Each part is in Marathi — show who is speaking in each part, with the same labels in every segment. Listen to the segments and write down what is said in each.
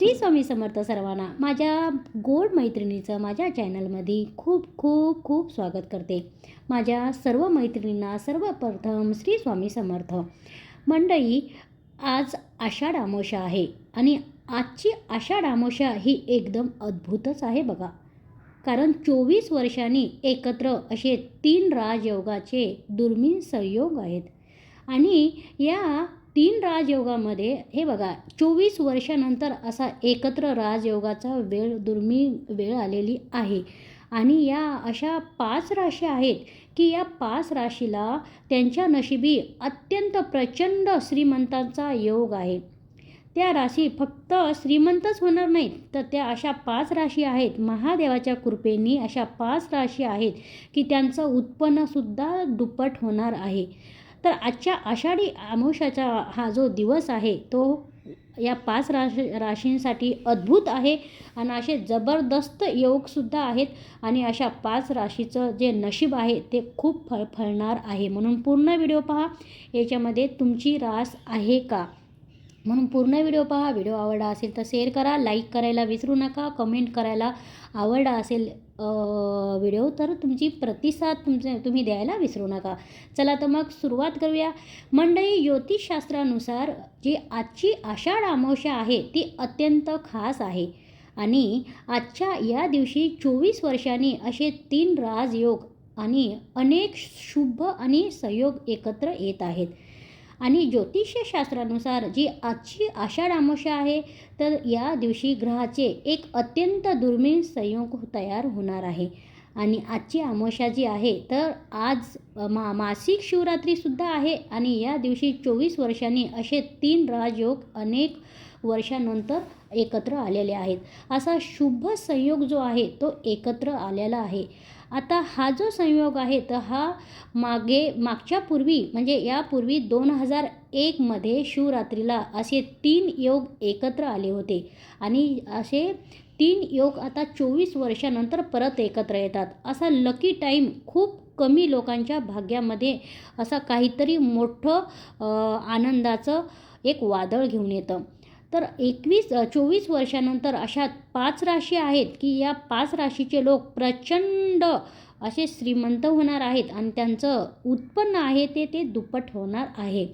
Speaker 1: श्री स्वामी समर्थ सर्वांना माझ्या गोड मैत्रिणीचं माझ्या चॅनलमध्ये खूप खूप खूप स्वागत करते. माझ्या सर्व मैत्रिणींना सर्वप्रथम श्री स्वामी समर्थ. मंडळी आज आषाढ अमावस्या आहे आणि आजची आषाढ आमोशा ही एकदम अद्भुतच आहे बघा. कारण चोवीस वर्षांनी एकत्र असे तीन राजयोगाचे दुर्मिळ संयोग आहेत. आणि या तीन राजयोगामध्ये हे बघा चोवीस वर्षानंतर असा एकत्र राजयोगाचा वेळ दुर्मिळ वेळ आलेली आहे. आणि या अशा पाच राशी आहेत की या पाच राशीला त्यांच्या नशिबी अत्यंत प्रचंड श्रीमंतांचा योग आहे. त्या राशी फक्त श्रीमंतच होणार नाहीत. तर त्या अशा पाच राशी आहेत महादेवाच्या कृपेनी अशा पाच राशी आहेत की त्यांचं उत्पन्नसुद्धा दुप्पट होणार आहे. तर आजच्या आषाढी अमावस्याचा हा जो दिवस आहे तो या पाच राशी राशींसाठी अद्भुत आहे आणि असे जबरदस्त योगसुद्धा आहेत आणि अशा पाच राशीचं जे नशीब आहे ते खूप फळ फळणार आहे. म्हणून पूर्ण व्हिडिओ पहा. याच्यामध्ये तुमची रास आहे का? म्हणून पूर्ण व्हिडिओ पहा. व्हिडिओ आवडला असेल तर शेअर करा लाईक करायला विसरू नका कमेंट करायला आवडला असेल व्हिडिओ तर तुमची प्रतिसाद तुमचे तुम्ही द्यायला विसरू नका. चला तर मग सुरुवात करूया. मंडळी ज्योतिषशास्त्रानुसार जी आजची आषाढ अमावस्या आहे ती अत्यंत खास आहे. आणि आजच्या या दिवशी चोवीस वर्षांनी असे तीन राजयोग आणि अनेक शुभ आणि संयोग एकत्र येत आहेत. आणि ज्योतिषशास्त्रानुसार जी आजची आषाढ अमावस्या आहे तर या दिवशी ग्रहाचे एक अत्यंत दुर्मिळ संयोग तयार होणार आहे. आणि आजची अमावस्या जी आहे तर आज मा मासिक शिवरात्रीसुद्धा आहे. आणि या दिवशी चोवीस वर्षांनी असे तीन राजयोग अनेक वर्षानंतर एकत्र आलेले आहेत. असा शुभ संयोग जो आहे तो एकत्र आलेला आहे. आता हा जो संयोग आहे तर हा मागे मागच्या पूर्वी म्हणजे यापूर्वी दोन हजार एकमध्ये शिवरात्रीला असे तीन योग एकत्र आले होते. आणि असे तीन योग आता चोवीस वर्षानंतर परत एकत्र येतात. असा लकी टाईम खूप कमी लोकांच्या भाग्यामध्ये असा काहीतरी मोठं आनंदाचं एक वादळ घेऊन येतं. तर एकवीस चोवीस वर्षानंतर अशा पाच राशी आहेत की या पाच राशीचे लोक प्रचंड असे श्रीमंत होणार आहेत आणि त्यांचं उत्पन्न आहे ते ते दुप्पट होणार आहे.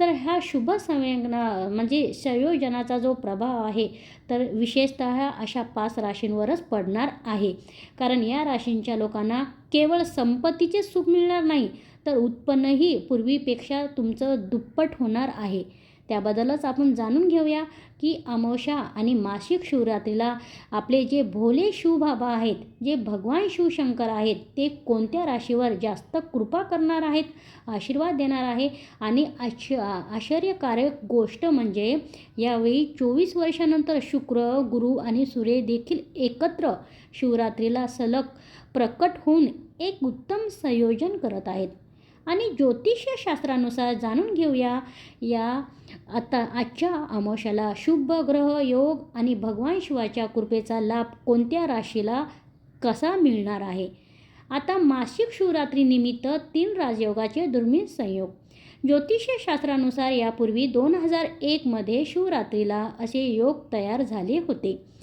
Speaker 1: तर ह्या शुभ संयोजना म्हणजे संयोजनाचा जो प्रभाव आहे तर विशेषतः अशा पाच राशींवरच पडणार आहे. कारण या राशींच्या लोकांना केवळ संपत्तीचे सुख मिळणार नाही तर उत्पन्नही पूर्वीपेक्षा तुमचं दुप्पट होणार आहे. त्याबद्दलच आपण जाणून घेऊया की अमावस्या आणि मासिक शिवरात्रीला आपले जे भोले शिवबाबा आहेत जे भगवान शिवशंकर आहेत ते कोणत्या राशीवर जास्त कृपा करणार आहेत आशीर्वाद देणार आहे? आणि आश आश्चर्यकारक गोष्ट म्हणजे यावेळी चोवीस वर्षानंतर शुक्र गुरु आणि सूर्य देखील एकत्र शिवरात्रीला सलग प्रकट होऊन एक उत्तम संयोजन करत आहेत. आणि ज्योतिषशास्त्रानुसार जाणून घेऊया या आता आजच्या अमावश्याला शुभ ग्रह योग आणि भगवान शिवाच्या कृपेचा लाभ कोणत्या राशीला कसा मिळणार आहे? आता मासिक शिवरात्रीनिमित्त तीन राजयोगाचे दुर्मिळ संयोग. ज्योतिषशास्त्रानुसार यापूर्वी दोन हजार एकमध्ये शिवरात्रीला असे योग तयार झाले होते.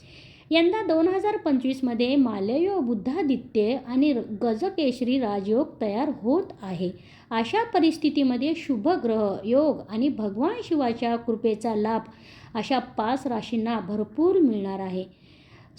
Speaker 1: यंदा दोन हजार पंचवीसमध्ये मालयो बुद्धादित्य आणि गजकेशरी राजयोग तयार होत आहे. अशा परिस्थितीमध्ये शुभ ग्रह योग आणि भगवान शिवाच्या कृपेचा लाभ अशा पाच राशींना भरपूर मिळणार आहे.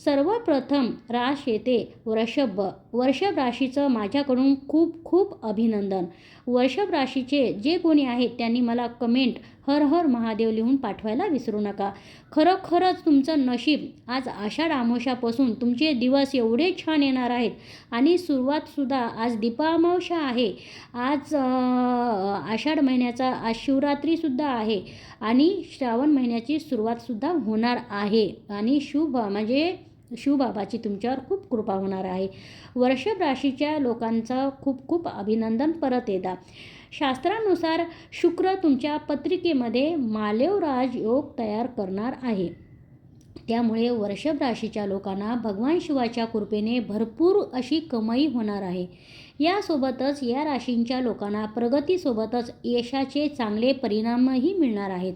Speaker 1: सर्वप्रथम राश येते वृषभ. वृषभ राशीचं माझ्याकडून खूप खूप अभिनंदन. वृषभ राशीचे जे कोणी आहेत त्यांनी मला कमेंट हर हर महादेव लिहून पाठवायला विसरू नका. खरोखरच तुमचं नशीब आज आषाढ आमोशापासून तुमचे दिवस एवढे छान येणार आहेत. आणि सुरुवातसुद्धा आज दीपामावशा आहे. आज आषाढ महिन्याचा आज शिवरात्रीसुद्धा आहे. आणि श्रावण महिन्याची सुरुवातसुद्धा होणार आहे. आणि शुभ म्हणजे शिवबाबाची तुमच्यावर खूप कृपा होणार आहे. वर्षभ राशीच्या लोकांचं खूप खूप अभिनंदन. परत येदा शास्त्रानुसार शुक्र तुमच्या पत्रिकेमध्ये मालेवराज योग तयार करणार आहे. त्यामुळे वर्षभ राशीच्या लोकांना भगवान शिवाच्या कृपेने भरपूर अशी कमाई होणार आहे. यासोबतच या राशींच्या लोकांना प्रगतीसोबतच यशाचे चांगले परिणामही मिळणार आहेत.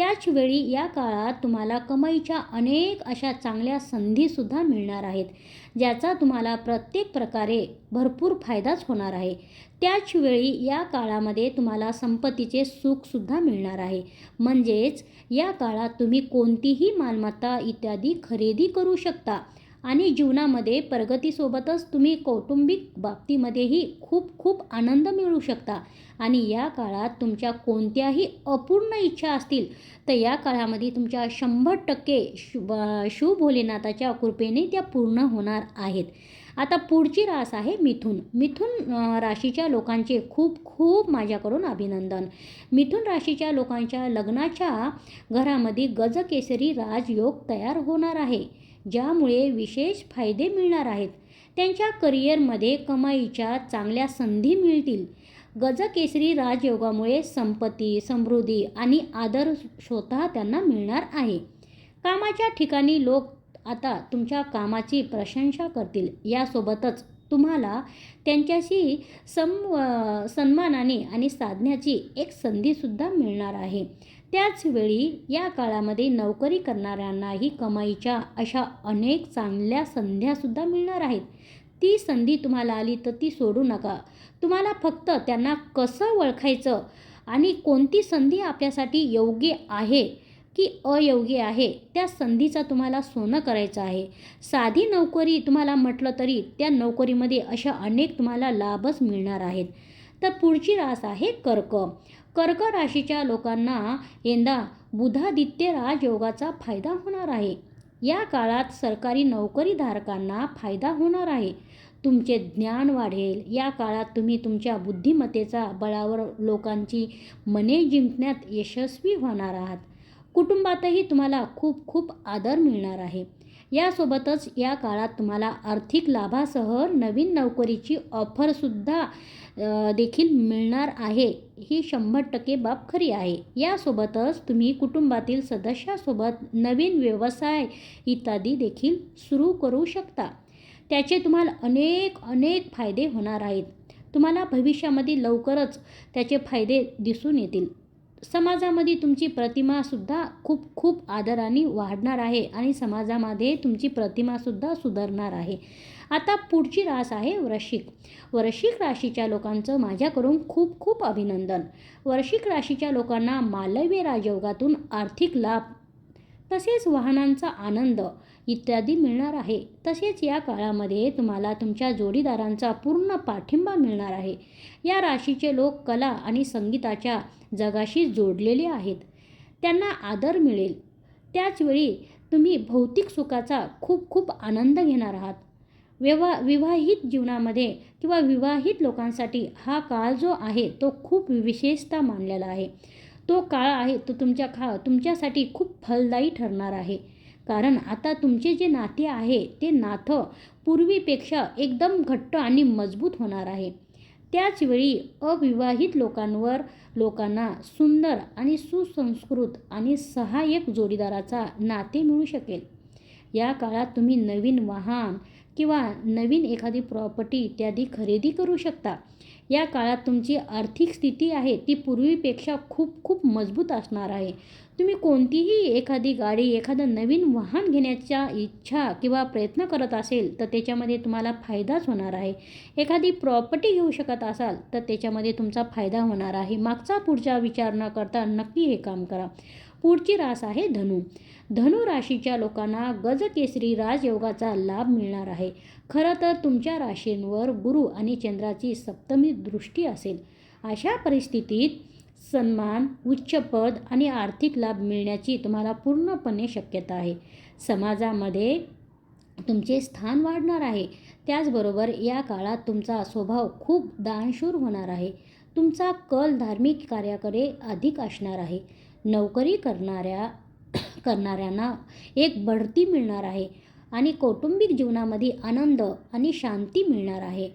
Speaker 1: त्याचवेळी या काळात तुम्हाला कमाईच्या अनेक अशा चांगल्या संधीसुद्धा मिळणार आहेत ज्याचा तुम्हाला प्रत्येक प्रकारे भरपूर फायदाच होणार आहे. त्याचवेळी या काळामध्ये तुम्हाला संपत्तीचे सुखसुद्धा मिळणार आहे. म्हणजेच या काळात तुम्ही कोणतीही मालमत्ता इत्यादी खरेदी करू शकता. आणि जीवनामध्ये प्रगतीसोबतच तुम्ही कौटुंबिक बाबतीमध्येही खूप खूप आनंद मिळू शकता. आणि या काळात तुमच्या कोणत्याही अपूर्ण इच्छा असतील तर या काळामध्ये तुमच्या शंभर टक्के शुभ शिव भोलेनाथाच्या कृपेने त्या पूर्ण होणार आहेत. आता पुढची रास आहे मिथुन. मिथुन राशीच्या लोकांचे खूप खूप माझ्याकडून अभिनंदन. मिथुन राशीच्या लोकांच्या लग्नाच्या घरामध्ये गजकेसरी राजयोग तयार होणार आहे. ज्यामुळे विशेष फायदे मिळणार आहेत. त्यांच्या करिअरमध्ये कमाईच्या चांगल्या संधी मिळतील. गजकेसरी राजयोगामुळे संपत्ती समृद्धी आणि आदर स्वतः त्यांना मिळणार आहे. कामाच्या ठिकाणी लोक आता तुमच्या कामाची प्रशंसा करतील. यासोबतच तुम्हाला त्यांच्याशी सम सन्मानाने आणि साधण्याची एक संधीसुद्धा मिळणार आहे. त्याचवेळी या काळामध्ये नोकरी करणाऱ्यांनाही कमाईच्या अशा अनेक चांगल्या संध्यासुद्धा मिळणार आहेत. ती संधी तुम्हाला आली तर ती सोडू नका. तुम्हाला फक्त त्यांना कसं ओळखायचं आणि कोणती संधी आपल्यासाठी योग्य आहे की अयोग्य आहे त्या संधीचा तुम्हाला सोनं करायचं आहे. साधी नोकरी तुम्हाला म्हटलं तरी त्या नोकरीमध्ये अशा अनेक तुम्हाला लाभच मिळणार आहेत. तर पुढची रास आहे कर्क. कर्क राशीच्या लोकांना यंदा बुधादित्य राजयोगाचा फायदा होणार आहे. या काळात सरकारी नोकरीधारकांना फायदा होणार आहे. तुमचे ज्ञान वाढेल. या काळात तुम्ही तुमच्या बुद्धिमत्तेचा बळावर लोकांची मने जिंकण्यात यशस्वी होणार आहात. कुटुंबातही तुम्हाला खूप खूप आदर मिळणार आहे. यासोबतच या काळात तुम्हाला आर्थिक लाभासह नवीन नोकरीची ऑफरसुद्धा देखील मिळणार आहे. ही शंभर टक्के बाब खरी आहे. यासोबतच तुम्ही कुटुंबातील सदस्यासोबत नवीन व्यवसाय इत्यादी देखील सुरू करू शकता. त्याचे तुम्हाला अनेक अनेक फायदे होणार आहेत. तुम्हाला भविष्यामध्ये लवकरच त्याचे फायदे दिसून येतील. समाजामध्ये तुमची प्रतिमासुद्धा खूप खूप आदराने वाढणार आहे आणि समाजामध्ये तुमची प्रतिमासुद्धा सुधारणार आहे. आता पुढची रास आहे वृश्चिक. वृश्चिक राशीच्या लोकांचं माझ्याकडून खूप खूप अभिनंदन. वृश्चिक राशीच्या लोकांना मालव्य राजयोगातून आर्थिक लाभ तसेच वाहनांचा आनंद इत्यादी मिळणार आहे. तसेच या काळामध्ये तुम्हाला तुमच्या जोडीदारांचा पूर्ण पाठिंबा मिळणार आहे. या राशीचे लोक कला आणि संगीताच्या जगाशी जोडलेले आहेत. त्यांना आदर मिळेल. त्याचवेळी तुम्ही भौतिक सुखाचा खूप खूप आनंद घेणार आहात. व्यवा विवाहित जीवनामध्ये किंवा विवाहित लोकांसाठी हा काळ जो आहे तो खूप विशेषता मानलेला आहे. तो काळ आहे तो तुमच्या खा तुमच्यासाठी खूप फलदायी ठरणार आहे. कारण आता तुमचे जे नाते आहे ते नातं पूर्वीपेक्षा एकदम घट्ट आणि मजबूत होणार आहे. त्याचवेळी अविवाहित लोकांवर लोकांना सुंदर आणि सुसंस्कृत आणि सहाय्यक जोडीदाराचा नाते मिळू शकेल. या काळात तुम्ही नवीन वाहन किंवा नवीन एखादी प्रॉपर्टी इत्यादी खरेदी करू शकता. या काळात तुमची आर्थिक स्थिती आहे ती पूर्वीपेक्षा खूप खूप मजबूत असणार आहे. तुम्ही कोणतीही एखादी गाडी एखादं नवीन वाहन घेण्याच्या इच्छा किंवा प्रयत्न करत असेल तर त्याच्यामध्ये तुम्हाला फायदाच होणार आहे. एखादी प्रॉपर्टी घेऊ शकत असाल तर त्याच्यामध्ये तुमचा फायदा होणार आहे. मागचा पुढचा विचार न करता नक्की हे काम करा. पुढची रास आहे धनु. धनु राशीच्या लोकांना गजकेसरी राजयोगाचा लाभ मिळणार आहे. खरं तर तुमच्या राशींवर गुरु आणि चंद्राची सप्तमी दृष्टी असेल. अशा परिस्थितीत सन्मान उच्चपद आणि आर्थिक लाभ मिळण्याची तुम्हाला पूर्णपणे शक्यता आहे. समाजामध्ये तुमचे स्थान वाढणार आहे. त्याचबरोबर या काळात तुमचा स्वभाव खूप दानशूर होणार आहे. तुमचा कल धार्मिक कार्याकडे अधिक असणार आहे. नोकरी करणाऱ्या करणाऱ्यांना एक बढती मिळणार आहे आणि कौटुंबिक जीवनामध्ये आनंद आणि शांती मिळणार आहे.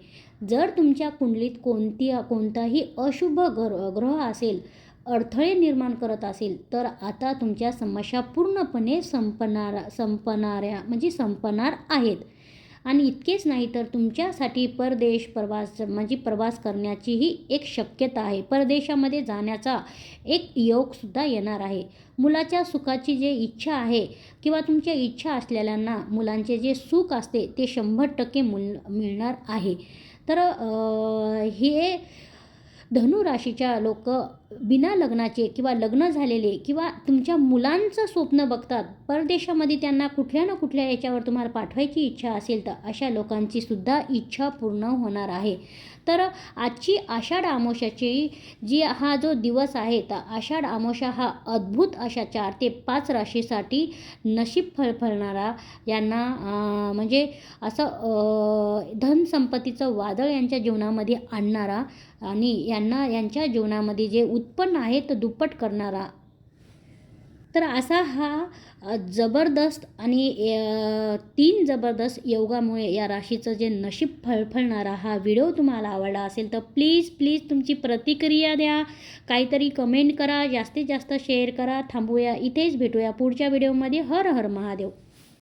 Speaker 1: जर तुमच्या कुंडलीत कोणती कोणताही अशुभ ग्र ग्रह असेल अडथळे निर्माण करत असेल तर आता तुमच्या समस्या पूर्णपणे संपणार संपणाऱ्या म्हणजे संपणार आहेत. आणि इतकेच नाही तर तुमच्यासाठी परदेश प्रवास म्हणजे प्रवास करण्याचीही एक शक्यता आहे. परदेशामध्ये जाण्याचा एक योगसुद्धा येणार आहे. मुलाच्या सुखाची जे इच्छा आहे किंवा तुमच्या इच्छा असलेल्यांना मुलांचे जे सुख असते ते शंभर टक्के मुल मिळणार आहे. तर हे धनु राशीच्या लोक बिना लग्नाचे किंवा लग्न झालेले किंवा तुमच्या मुलांचं स्वप्न बघतात परदेशामध्ये त्यांना कुठल्या ना कुठल्या याच्यावर तुम्हाला पाठवायची इच्छा असेल तर अशा लोकांची सुद्धा इच्छा पूर्ण होणार आहे. तर आजची आषाढ आमोशाची जी हा जो दिवस आहे तर आषाढ आमोशा हा अद्भुत अशा चार ते पाच राशीसाठी नशीब फळफळणारा यांना म्हणजे असं धनसंपत्तीचं वादळ यांच्या जीवनामध्ये आणणारा आणि यांना यांच्या जीवनामध्ये जे उत्पन्न आहे तर दुप्पट करणारा. तर असा हा जबरदस्त आणि तीन जबरदस्त योगामुळे या राशीचं जे नशीब फळफळणारा हा व्हिडिओ तुम्हाला आवडला असेल तर प्लीज प्लीज तुमची प्रतिक्रिया द्या. काहीतरी कमेंट करा जास्तीत जास्त शेअर करा. थांबूया इथेच भेटूया पुढच्या व्हिडिओमध्ये. हर हर महादेव.